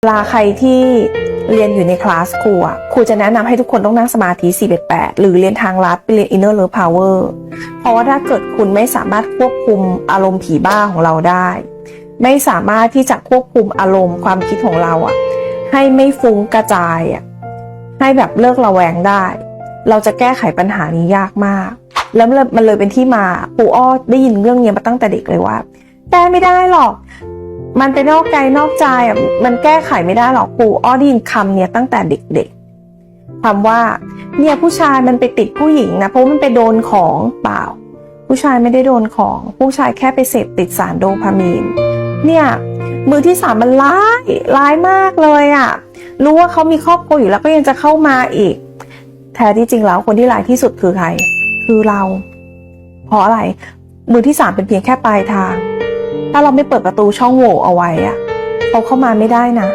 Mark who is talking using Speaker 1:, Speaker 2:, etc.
Speaker 1: เวลาใครที่เรียนอยู่ในคลาสครูอะครูจะแนะนำให้ทุกคนต้องนั่งสมาธิ 4 8 หรือเรียนทางลัดไปเรียน inner love power เพราะว่าถ้าเกิดคุณไม่สามารถควบคุมอารมณ์ผีบ้าของเราได้ ไม่สามารถที่จะควบคุมอารมณ์ความคิดของเราอะ ให้ไม่ฟุ้งกระจายอะให้แบบเลิกระแวงได้ เราจะแก้ไขปัญหานี้ยากมาก แล้วมันเลยเป็นที่มาปู่อ้อได้ยินเรื่องนี้มาตั้งแต่เด็กเลยว่าแก้ไม่ได้หรอก มันไปนอกใจนอกใจอะมันแก้ไขไม่ได้หรอกปู่อ้อได้ยินคำเนี่ยตั้งแต่เด็กๆคำว่าเนี่ยผู้ชายมันไปติดผู้หญิงนะเพราะมันไปโดนของเปล่า ผู้ชายไม่ได้โดนของ ผู้ชายแค่ไปเสพติดสารโดพามีน เนี่ยมือที่สามมันร้ายร้ายมากเลยอะ รู้ว่าเขามีครอบครัวอยู่แล้วก็ยังจะเข้ามาอีก แท้ที่จริงแล้วคนที่ร้ายที่สุดคือใคร คือเรา เพราะอะไร มือที่สามเป็นเพียงแค่ปลายทาง ถ้าเราไม่เปิดประตูช่องโหว่เอาไว้อะเขาเข้ามาไม่ได้นะ